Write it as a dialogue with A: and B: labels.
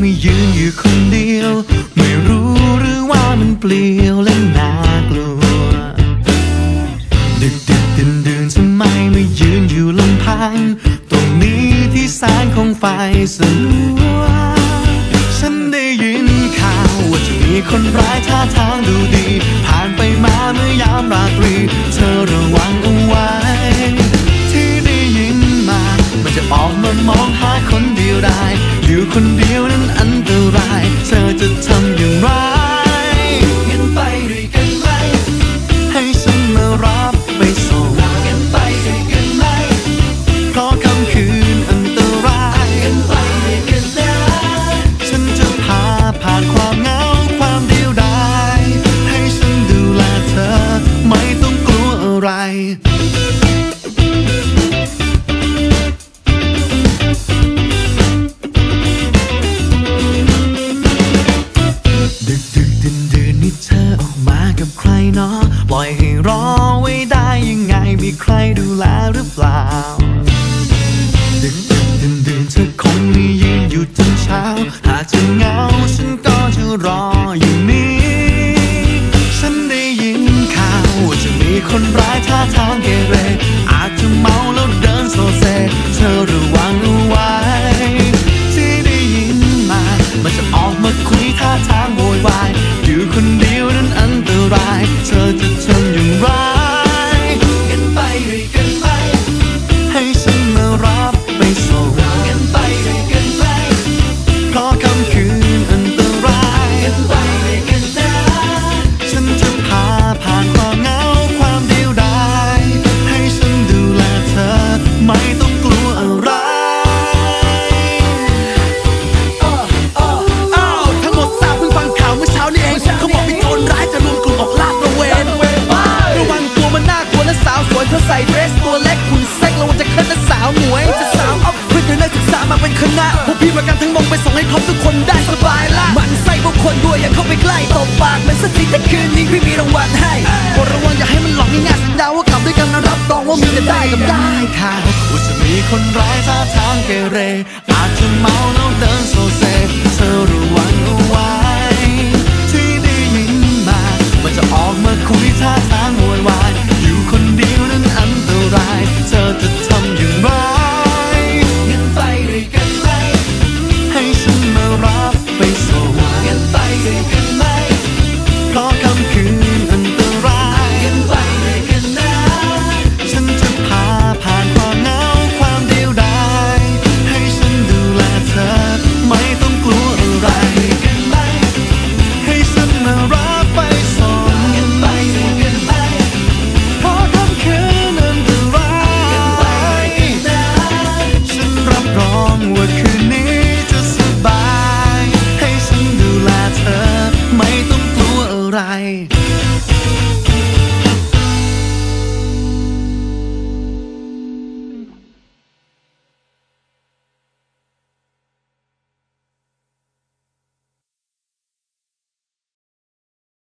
A: ไม่ยืนอยู่คนเดียว ไม่รู้หรือว่ามันเปลี่ยวและน่ากลัว ดึกดึกดื่นดื่นทำไมไม่ยืนอยู่ลำพัง ตรงนี้ที่แสงของไฟสลัว คนเดียวนั้นอันตราย เธอจะทำอย่างไรงั้นไปด้วยกันไหม ให้ฉันมารับไปส่งกันไปด้วยกันไหม เพราะค่ำคืนอันตรายกันไปด้วยกันนะฉันจะพาผ่านความเหงาความเดียวดายให้ฉันดูแลเธอ ไม่ต้องกลัวอะไร ดูแลหรือเปล่า ดึกดึกดื่นดื่นเธอคงไม่ยืนอยู่จนเช้า หากเธอเหงาฉันก็จะร
B: อ พี่ประกันทั้งมองไปส่งให้ครบทุกคนได้สบายละมันใส่พวกคนด้วยอย่าเข้าไปใกล้ตบปากมันสักทีแต่คืนนี้พี่มีรางวัลให้บทรางวัลอย่าให้มันหลอกง่ายๆสัญญาว่ากลับด้วยกันนะรับรองว่ามีจะได้กับได้
A: ค่ะว่าจะมีคนร้ายท่าทางเกเรอาจจะเมาแล้วเดินโซเซเธอระวังเอาไว้